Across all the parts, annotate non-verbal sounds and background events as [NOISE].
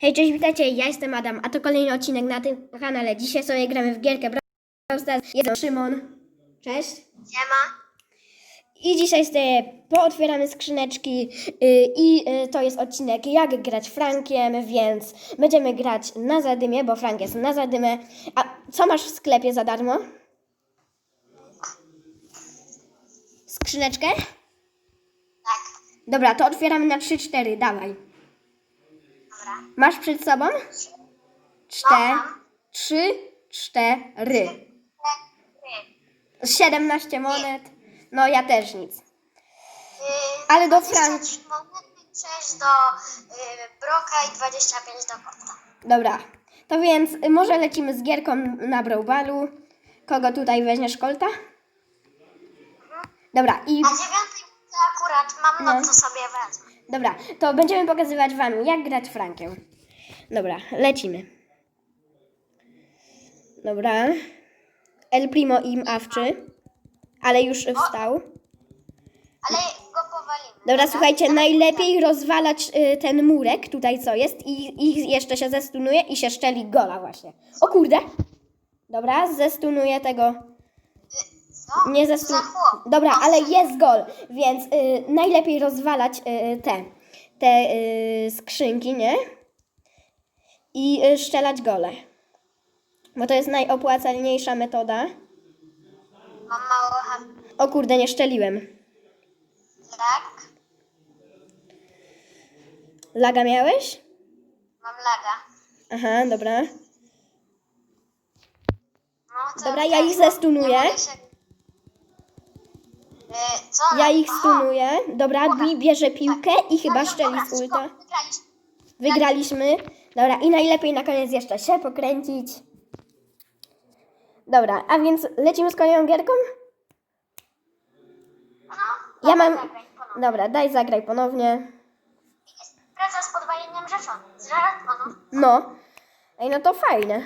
Hej, cześć, witajcie, ja jestem Adam, a to kolejny odcinek na tym kanale. Dzisiaj sobie gramy w gierkę Brawl Stars. Jest Szymon. Cześć. Siema. I dzisiaj sobie pootwieramy skrzyneczki yy, i yy, to jest odcinek jak grać Frankiem, więc będziemy grać na zadymie, bo Frank jest na zadymę. A co masz w sklepie za darmo? Skrzyneczkę? Tak. Dobra, to otwieramy na 3-4, dawaj. Dobra. Masz przed sobą? Czte, Mam. trzy, cztery. Cztery. 17 monet. No ja też nic. Yy, Ale do 23 monety, 6 do yy, Broka i 25 do Kota. Dobra. To więc y, może lecimy z gierką na Browbalu. Kogo tutaj weźmiesz kolta? Dobra, i Na dziewiątej akurat mam, no, No. to sobie wezmę. Dobra, to będziemy pokazywać wam jak grać Frankiem. Dobra, lecimy. Dobra. El Primo im awczy, ale już wstał. Ale go powalimy. Dobra, słuchajcie, najlepiej rozwalać y, ten murek tutaj, co jest i, i jeszcze się zestunuje i się szczeli gola właśnie. O kurde! Dobra, zestunuję tego. Co? Nie Za zestun... chłop. Dobra, ale jest gol, więc y, najlepiej rozwalać y, te, te y, skrzynki, nie? I y, szczelać gole. Bo to jest najopłacalniejsza metoda. Mam mało HP. O kurde, nie szczeliłem. Tak. Laga miałeś? Mam laga. Aha, dobra. No, to Dobra, tak, ja ich no, zestunuję. nie mogę się- co? Ja no? ich stunuję. Dobra, Bi bierze piłkę i chyba Dobra, szczeli z ulta. wygraliśmy. Dobra, i najlepiej na koniec jeszcze się pokręcić. Dobra, a więc lecimy z kolejną gierką? No, Ja mam... Dobra, daj zagraj ponownie. Praca z podwajaniem rzeszon. Z. No. Ej, no to fajne.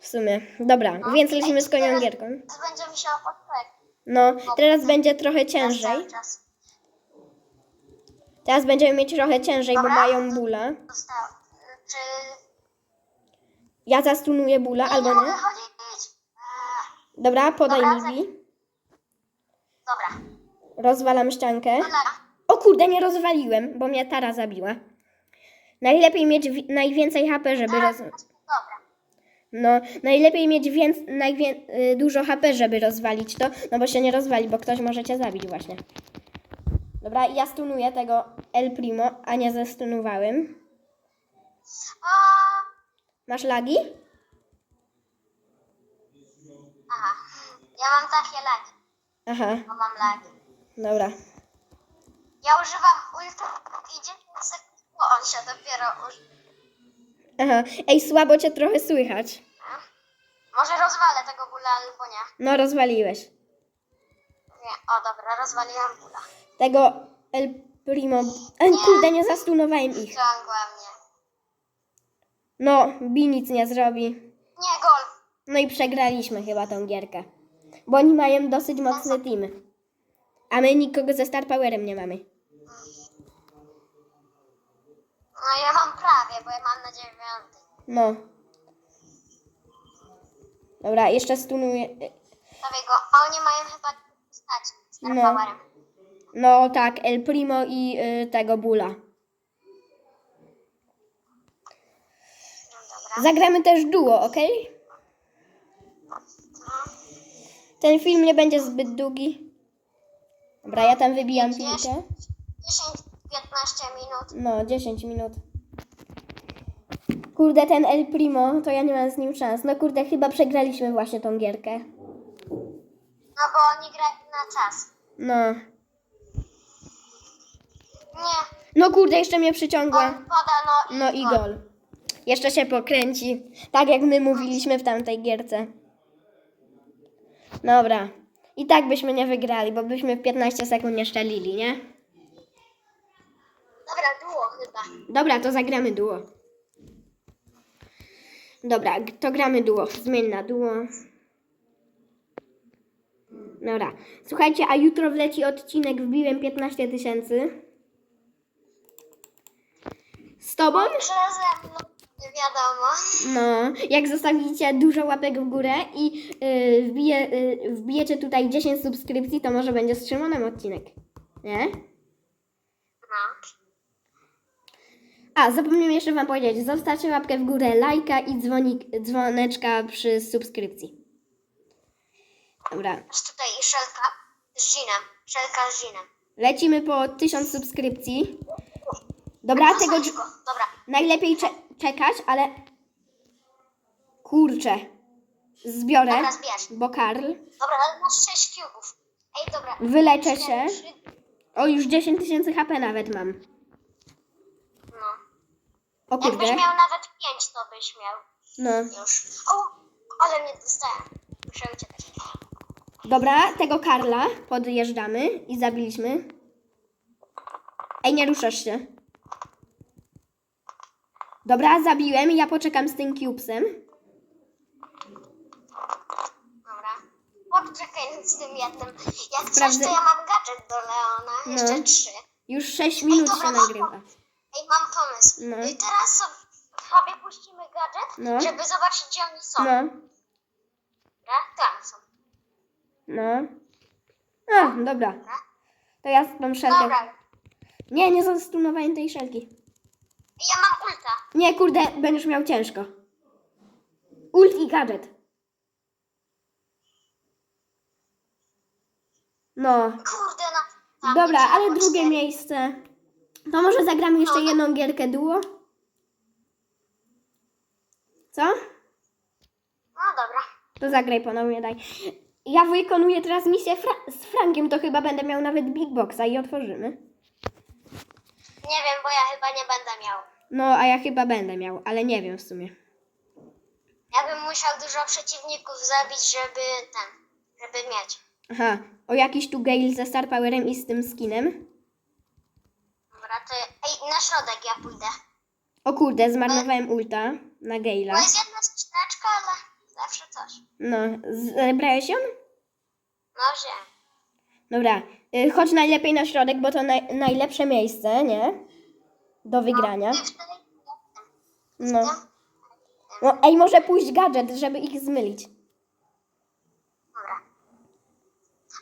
W sumie. Dobra, więc lecimy z kolejną gierką. Teraz będzie mi się opłacać. No, teraz będzie trochę ciężej. Cały czas. Teraz będziemy mieć trochę ciężej, bo Dobra. mają bula. Dostał. Czy... Ja zastunuję bula, albo nie mogę nie. chodzić? Eee, Dobra, podaj Dobra, mi. Dobra. Rozwalam ściankę. Dobra. O kurde, nie rozwaliłem, bo mnie Tara zabiła. Najlepiej mieć wi- najwięcej HP, żeby roz... No, najlepiej mieć więc... najwię... y, dużo HP, żeby rozwalić to, no bo się nie rozwali, bo ktoś może cię zabić właśnie. Dobra, ja stunuję tego El Primo, a nie zestunowałem. Masz lagi? aha. Ja mam takie lagi. Aha, Bo mam lagi. dobra. Ja używam ultra i 10 sekund, bo on się dopiero używa. Aha, ej, słabo cię trochę słychać. Może rozwalę tego bóla albo nie. No, rozwaliłeś. Nie. O, dobra, rozwaliłam bóla. Tego El Primo... Ej, kurde, nie zastunowałem ich. Ciągła mnie. No, Bi nic nie zrobi. Nie, gol. No i przegraliśmy chyba tą gierkę. Bo oni mają dosyć mocne teamy. A my nikogo ze Star Powerem nie mamy. No ja mam prawie, bo ja mam na dziewiąty. No. Dobra, jeszcze stunuję. Prawie go. A oni mają chyba stać z No. powerem. No tak, El Primo i y, tego Bula. No dobra. Zagramy też duo, ok? Ten film nie będzie zbyt długi. Dobra, ja tam wybijam piłkę. 10-15 minut. No, 10 minut. Kurde, ten El Primo, to ja nie mam z nim szans. No kurde, chyba przegraliśmy właśnie tą gierkę. No bo oni grają na czas. No. Nie. No kurde, jeszcze mnie przyciągła. On poda no i No i gol. Jeszcze się pokręci. Tak jak my mówiliśmy w tamtej gierce. Dobra. I tak byśmy nie wygrali, bo byśmy w 15 sekund nie szczelili, nie? Dobra, to zagramy duo. Dobra, to gramy duo. Zmień na duo. Dobra. Słuchajcie, a jutro wleci odcinek, wbiłem 15 tysięcy. Z tobą? Mną, nie wiadomo. No, jak zostawicie dużo łapek w górę i yy, wbije, yy, wbijecie tutaj 10 subskrypcji, to może będzie z Szymonem odcinek. Nie? No. A, zapomniałem jeszcze Wam powiedzieć, zostawcie łapkę w górę, lajka i dzwonik, dzwoneczka przy subskrypcji. Dobra, Jest tutaj szelka z Ginem. Szelka z Ginem. lecimy po 1000 subskrypcji. Dobra, tego Posadź go. Dobra. najlepiej cze- czekać, ale kurczę, zbiorę, Dobra, zbierz. bo Karl, Dobra, ale masz 6 cubów. Ej, dobra. wyleczę się. Cztery, trzy. O, już 10 tysięcy HP nawet mam. O Jakbyś kurde, miał nawet 5, to byś miał no. już. O, ale mnie dostałem. Muszę uciekać. Dobra, tego Karla podjeżdżamy i zabiliśmy. Ej, nie ruszasz się. Dobra, zabiłem i ja poczekam z tym cubesem. Dobra. Poczekaj z tym jednym. Jak Sprawdzę- coś, to ja mam gadżet do Leona. No. Jeszcze trzy. Już 6 minut dobra, się mam nagrywa. Ej, mam pomysł. No. I teraz so- sobie puścimy gadżet, No. żeby zobaczyć, gdzie oni są. No, Dobra? Tam są. no. A, dobra. To ja tą szelkę. Dobra. Nie, nie zastunowałem tej szelki. Ja mam ulta. Nie, kurde, będziesz miał ciężko. Ult i gadżet. No, Kurde, no. Tam Dobra, ale drugie cztery. miejsce. To może zagramy jeszcze jedną gierkę duo? Co? No dobra. To zagraj ponownie, daj. Ja wykonuję teraz misję fra- z Frankiem, to chyba będę miał nawet Big Boxa i otworzymy. Nie wiem, bo ja chyba nie będę miał. No, a ja chyba będę miał, ale nie wiem w sumie. Ja bym musiał dużo przeciwników zabić, żeby ten, żeby mieć. Aha, o jakiś tu Gale ze Star Powerem i z tym skinem. Dobra, to ej, na środek ja pójdę. O kurde, zmarnowałem ulta na Gale'a. Bo jest jedna skrzyneczka, ale zawsze coś. No, zebrałeś ją? No wziąłem. Dobra, y, chodź najlepiej na środek, bo to naj- najlepsze miejsce, nie? Do wygrania. Ty wtedy... No. no. Ej, może pójść gadżet, żeby ich zmylić. Dobra.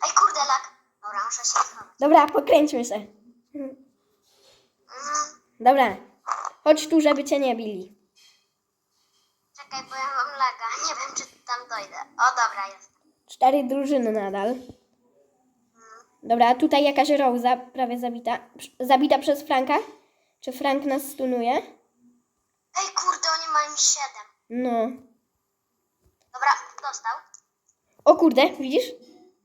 Ej, kurde, lak. Dobra, muszę się schować. Dobra, pokręćmy się. Dobra, chodź tu, żeby cię nie bili. Czekaj, bo ja mam laga. [LAUGHS] Nie wiem, czy tam dojdę. O, dobra, jest. Cztery drużyny nadal. Dobra, tutaj jakaś Rosa prawie zabita. Zabita przez Franka? Czy Frank nas stunuje? Ej, kurde, oni mają siedem. No. Dobra, dostał. O kurde, widzisz?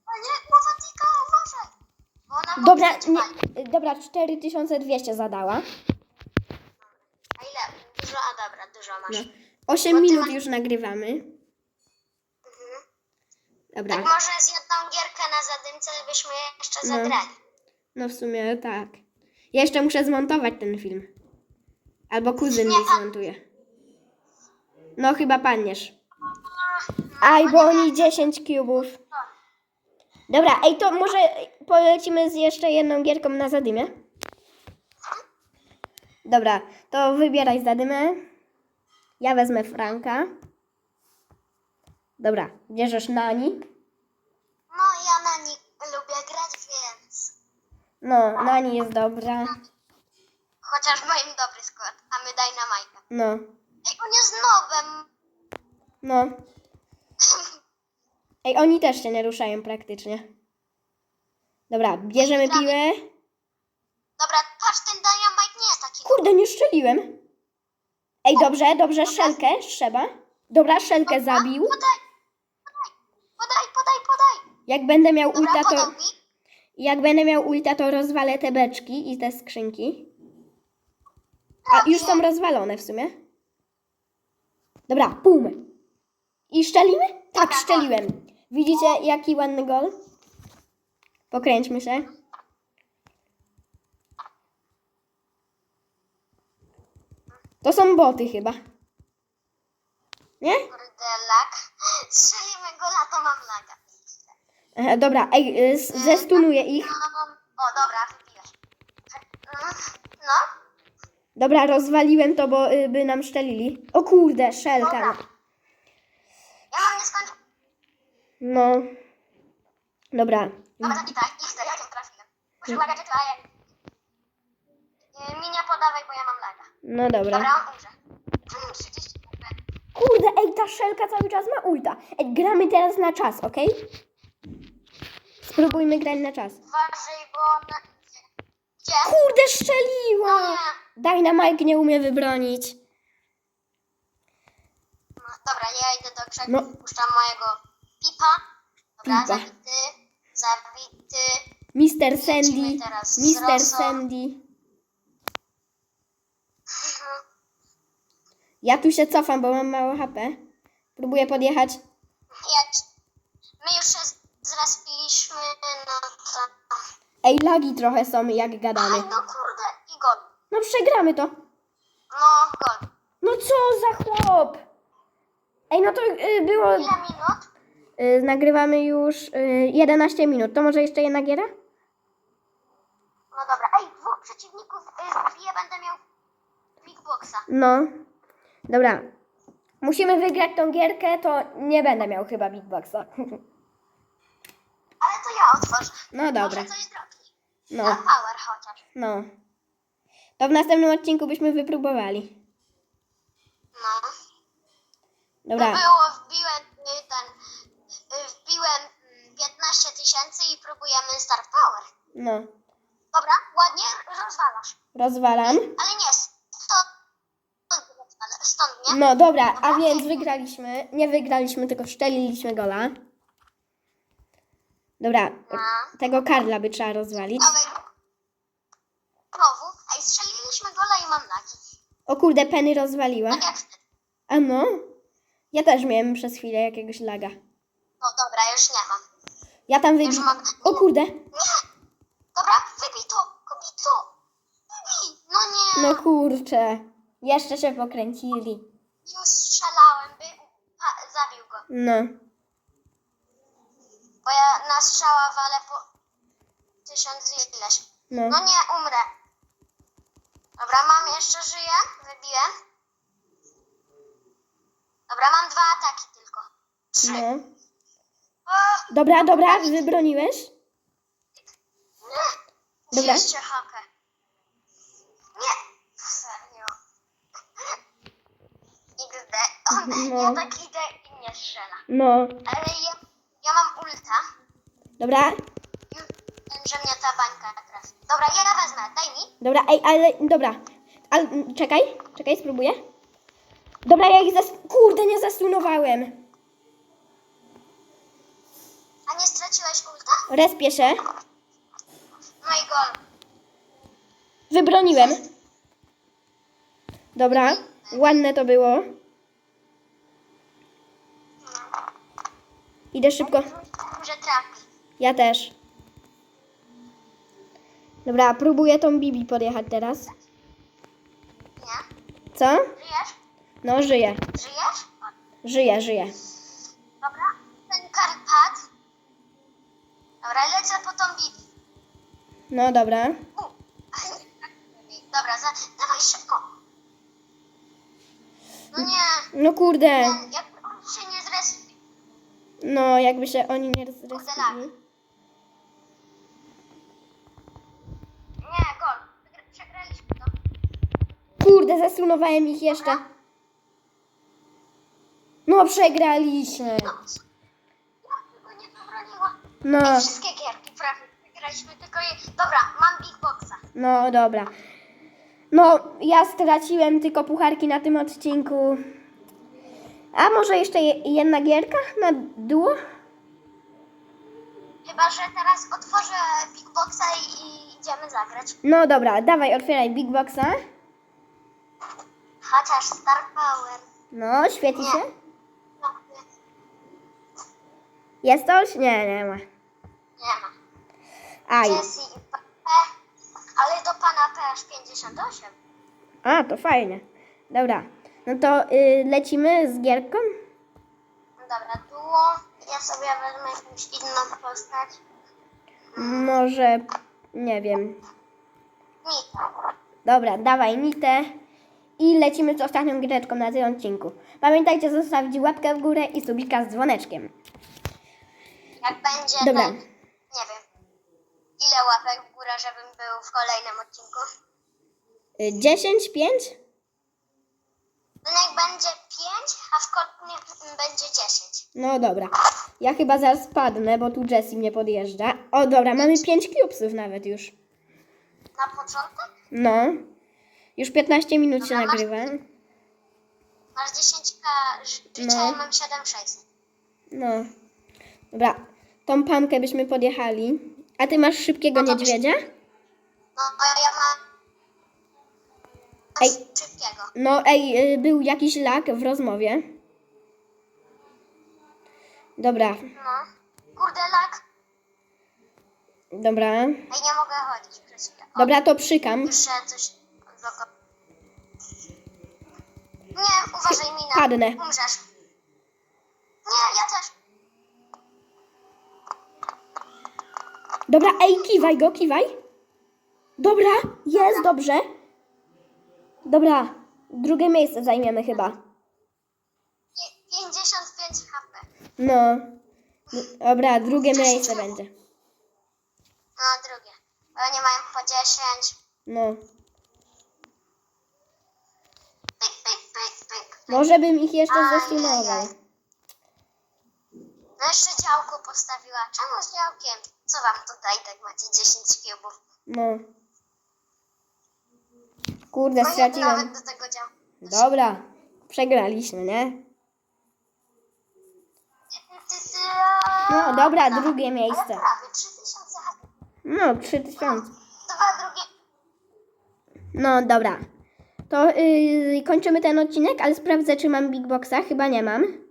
O nie, głowa tika, uważaj. Bo ona Dobra, nie, dobra, 4200 zadała. Dużo, a dobra, dużo masz. No. 8 Bo ty minut już nagrywamy. Mhm. Dobra. Tak może z jedną gierkę na zadymce byśmy jeszcze No. zagrali. No w sumie tak. Ja jeszcze muszę zmontować ten film. Albo kuzyn mi zmontuje. No chyba padniesz. Aj, bo oni 10 kubów. Dobra, ej, to może polecimy z jeszcze jedną gierką na zadymie? Dobra, to wybieraj zadymę. Ja wezmę Franka. Dobra, bierzesz Nani. No, ja na nich lubię grać, więc... No, Nani jest dobra. Chociaż mają dobry skład, a my daj na Majka. No, Ej, on jest nowym. no. Ej, oni też się nie ruszają praktycznie. Dobra, bierzemy piłę. Dobra, patrz, ten taki... Kurde, nie strzeliłem. Ej, dobrze, dobrze, szelkę trzeba. Dobra, szelkę zabił. Podaj, podaj, podaj, podaj. Jak będę miał Dobra, ulta, to, mi. jak będę miał ulta, to rozwalę te beczki i te skrzynki. A, już są rozwalone w sumie. Dobra, pum. I szczelimy? Tak, szczeliłem. Widzicie, jaki ładny gol? Pokręćmy się. To są boty chyba. Nie? Kurde, lag. Strzelimy go na to mam laga. Aha, dobra, ej, y, z- zestunuję ich. No, o, dobra, wybiłeś. No, Dobra, rozwaliłem to, bo y, by nam szczelili. O kurde, szelka. Dobra. Ja mam nieskończone. No. Dobra. Dobra, i tak, ich jak ją trafiłem. Używa gadżetu, a ja... Y, Mi nie podawaj, bo ja mam laga. No dobra. Dobra, on umrze. Hmm, 30 HP. Kurde, ej, ta szelka cały czas ma ulta. Ej, gramy teraz na czas, ok? Spróbujmy grać na czas. Uważaj, bo ona... Gdzie? Kurde, No nie. Dynamite nie umie wybronić. No, dobra, ja idę do krzaków, No. puszczam mojego pipa. Dobra, Pipa. zabity, zabity. Mister Sandy. Lecimy teraz z Mister. Sandy. Ja tu się cofam, bo mam mało HP. Próbuję podjechać. Jak my już się zrespiliśmy, no to... Ej, lagi trochę są, jak Aj, gadamy. no kurde, i gol. No przegramy to. No, gol. No co za chłop! Ej, no to y, było... Ile minut? Y, nagrywamy już y, 11 minut. To może jeszcze jedna giera? No dobra, ej, dwóch przeciwników y, zbiję, będę miał Big Boxa. No. Dobra. Musimy wygrać tą gierkę, to nie będę miał chyba Big Boxa. Ale to ja otworzę. No dobra. Może coś drogi. No. Na power chociaż. No. To w następnym odcinku byśmy wypróbowali. No. Dobra. To było, wbiłem y, ten, y, wbiłem mm, 15 tysięcy i próbujemy Star Power. No. Dobra, ładnie rozwalasz. Rozwalam. Ale nie, stąd, nie? No dobra, a więc wygraliśmy. Nie wygraliśmy, tylko szczeliliśmy gola. Dobra. No. Tego Karla by trzeba rozwalić. Dawaj. Znowu, ej, strzeliliśmy gola i mam lagi. O kurde, Penny rozwaliła. Tak jak wtedy. A no. Ja też miałem przez chwilę jakiegoś laga. No dobra, już nie mam. Ja tam Już mam. O kurde. Nie! Dobra, wybij to, kobito! Wybij! No nie! No kurczę. Jeszcze się pokręcili. Już strzelałem, by a, zabił go. No. Bo ja na strzała walę po tysiąc ileś. No. No nie, umrę. Dobra, mam jeszcze żyję. Wybiłem. Dobra, mam dwa ataki tylko. Trzy. No. O, Dobra, dobra, wybroniłeś? nie. Dobra. 200 HP. Nie. Serio. XD. On, No. Ja tak idę i nie strzela. No. Ale ja, ja mam ulta. Dobra. Że mnie ta bańka trafi. Dobra, ja wezmę. Daj mi. Dobra, ej, ale dobra. Ale czekaj, czekaj, spróbuję. Dobra, ja ich zas... Kurde, nie zastunowałem. A nie straciłeś ulta? Respię się. No i gol. Wybroniłem. Dobra, ładne to było. Idę szybko. Że trafi. Ja też. Dobra, próbuję tą Bibi podjechać teraz. Nie? Co? Żyjesz? No, żyję. Żyjesz? Żyję, żyję. Dobra. Ten Karpat. Dobra, lecę po tą Bibi. No, dobra. U. [LAUGHS] Dobra, za, dawaj szybko. No nie. No kurde. Ten, jak on się nie zrespi. No, jakby się oni nie zrespili. Nie, gol. Przegraliśmy to. Kurde, zastunowałem ich jeszcze. No, przegraliśmy. No. Ja nie. No, Wszystkie gierki prawie wygraliśmy, tylko je... Dobra, mam Big Boxa. no, dobra. No, ja straciłem tylko pucharki na tym odcinku. A może jeszcze je- jedna gierka na duo? Chyba, że teraz otworzę Big Boxa i idziemy zagrać. No dobra, dawaj, otwieraj Big Boxa. Chociaż Star Power. No, świeci się. No, Jest coś? Nie, nie ma. nie ma. Aj. Jessie i P. Ale do pana P aż 58. A, to fajnie. Dobra, no to y, lecimy z gierką. Dobra, duo. Ja sobie wezmę jakąś inną postać. Może, nie wiem. Mita. Dobra, dawaj mitę. I lecimy z ostatnią giereczką na tym odcinku. Pamiętajcie zostawić łapkę w górę i subika z dzwoneczkiem. Jak będzie Dobra. ten, nie wiem, ile łapek w górę, żebym był w kolejnym odcinku. Y, 10, 5? No niech będzie 5, a w kolejnym będzie 10. No dobra. Ja chyba zaraz spadnę, bo tu Jessie mnie podjeżdża. O dobra, mamy 5 cubesów nawet już. Na początek No. Już 15 minut się Dobra, masz- nagrywa. masz 10k życia, No. ja mam 7600. No. Dobra. Tą pamkę byśmy podjechali. A ty masz szybkiego No to byś- niedźwiedzia? No, a ja mam Ej. szybkiego. No ej, y, był jakiś lag w rozmowie. Dobra, No. Kurde, lak. dobra. Ej, nie mogę chodzić przez chwilę. O, Dobra, to przykam. Coś. Nie, uważaj, Mina. Padnę. Umrzesz. Nie, ja też. Dobra, ej, kiwaj go, kiwaj. Dobra, jest, dobrze. Dobra, drugie miejsce zajmiemy chyba. Nie, 55 HP. No. Dobra, drugie miejsce będzie. No, drugie. Oni mają po 10. No. Pyk, pyk, pyk, pyk. Może bym ich jeszcze Ajajaj. zestunował. No jeszcze działko postawiła. Czemu z działkiem? Co wam tutaj tak macie 10 kubów? No. Kurde, No straciłem. nawet do tego działku. Dobra, przegraliśmy, nie? No dobra, drugie Ale miejsce. prawie 3000 HP. No, 3000. Dwa drugie. No dobra. To yy, kończymy ten odcinek, ale sprawdzę, czy mam Big Boxa. Chyba nie mam.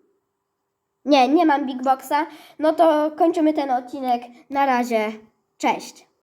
Nie, nie mam Big Boxa. No to kończymy ten odcinek. Na razie. Cześć.